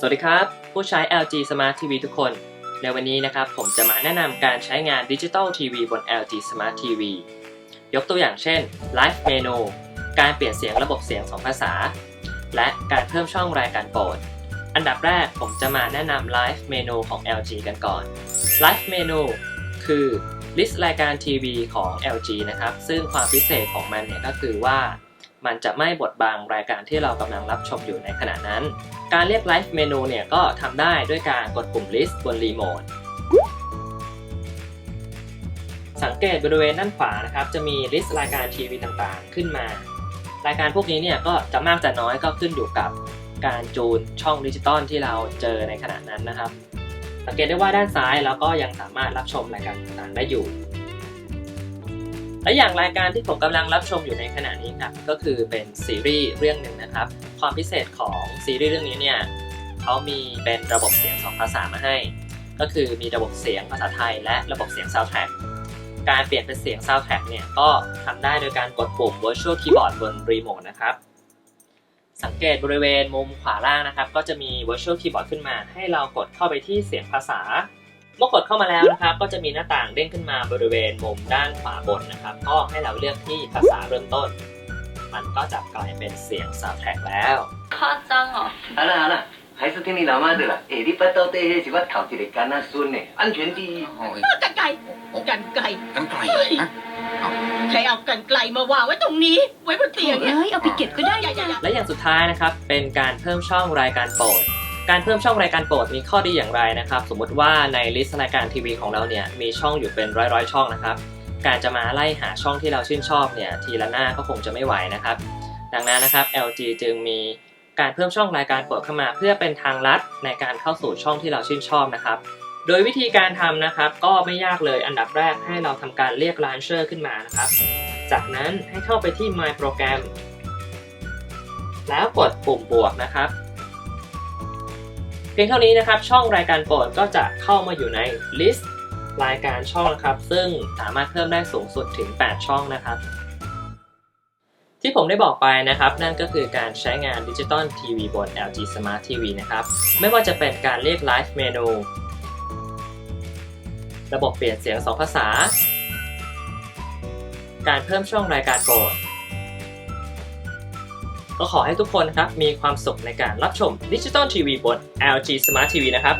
สวัสดีครับ ผู้ใช้ LG Smart TV ทุกคน ในวันนี้นะครับผมจะมาแนะนำการใช้งานดิจิตอลทีวีบน LG Smart TV ยกตัวอย่างเช่น Live Menu การเปลี่ยนเสียงระบบเสียง 2 ภาษา และการเพิ่มช่องรายการโปรด อันดับแรกผมจะมาแนะนำ Live Menu ของ LG กันก่อน Live Menu คือลิสต์รายการทีวีของ LG นะครับ ซึ่งความพิเศษของมันเนี่ยก็คือว่า มันจะไม่บดบังรายการที่เรากำลังรับชมอยู่ในขณะนั้น การเรียก Live Menu เนี่ยก็ทำได้ด้วยการกดปุ่ม List บนรีโมทสังเกตบริเวณด้านขวานะครับ จะมีลิสต์รายการทีวีต่างๆ ขึ้นมา รายการพวกนี้เนี่ยก็จะมากจะน้อยก็ขึ้นอยู่กับการจูนช่องดิจิตอลที่เราเจอในขณะนั้นนะครับ สังเกตได้ว่าด้านซ้ายเราก็ยังสามารถรับชมรายการต่างๆได้อยู่ และอย่างรายการที่ผมกำลังรับชมอยู่ในขณะนี้ครับก็คือเป็นซีรีส์เรื่องหนึ่งนะครับ ความพิเศษของซีรีส์เรื่องนี้เนี่ยเขามีเป็นระบบเสียง2ภาษามาให้ ก็คือมีระบบเสียงภาษาไทย และระบบเสียง Soundtrack การเปลี่ยนเป็นเสียง Soundtrack เนี่ยก็ทำได้โดยการกดปุ่ม Virtual Keyboard บนรีโมทนะครับสังเกตบริเวณมุมขวาล่างนะครับ ก็จะมี Virtual Keyboard ขึ้นมา ให้เรากดเข้าไปที่เสียงภาษา เมื่อกดเข้ามาแล้วนะครับ ก็จะมีหน้าต่างเด้งขึ้นมาบริเวณมุมด้านขวาบนนะครับ ก็ให้เราเลือกที่ภาษาเริ่มต้น มันก็จะกลายเป็นเสียง soundtrack แล้ว 夸张哦！好了好了，还是听你老妈的了。下礼拜到底迄是我头一个囡仔孙呢，安全第一。哦，กันไกลกันไกล กันไกลฮะ ใครเอากันไกลมาวางไว้ตรงนี้ ไว้บนเตียงเนี่ย เอ้ยเอาไปเก็บก็ได้ อย่าอย่าอย่า และอย่างสุดท้ายนะครับ เป็นการเพิ่มช่องรายการโปรด การเพิ่มช่องรายการโปรดมีข้อดีอย่างไรนะครับ สมมุติว่าในลิสต์รายการทีวีของเราเนี่ยมีช่องอยู่เป็นร้อยๆ ช่องนะครับ การจะมาไล่หาช่องที่เราชื่นชอบเนี่ยทีละหน้าก็คงจะไม่ไหวนะครับ ดังนั้นนะครับ LG จึงมีการเพิ่มช่องรายการโปรดเข้ามา เพื่อเป็นทางลัดในการเข้าสู่ช่องที่เราชื่นชอบนะครับ โดยวิธีการทำนะครับ ก็ไม่ยากเลยอันดับแรกให้เราทำการเรียก launcher ขึ้นมานะครับ จากนั้นให้เข้าไปที่ My Program แล้วกดปุ่มบวกนะครับ พียงเท่านี้นะครับ ช่องรายการโปรดก็จะเข้ามาอยู่ในลิสต์รายการช่องนะครับ ซึ่งสามารถเพิ่มได้สูงสุดถึง 8 ช่องนะครับ ที่ผมได้บอกไปนะครับ นั่นก็คือการใช้งานดิจิตอลทีวีบน LG Smart TV นะครับ ไม่ว่าจะเป็นการเรียก Live Menu ระบบเปลี่ยนเสียง 2 ภาษา การเพิ่มช่องรายการโปรด ก็ขอให้ทุกคนครับมีความสุขในการรับชมดิจิตอลทีวีบน LG Smart TV นะครับ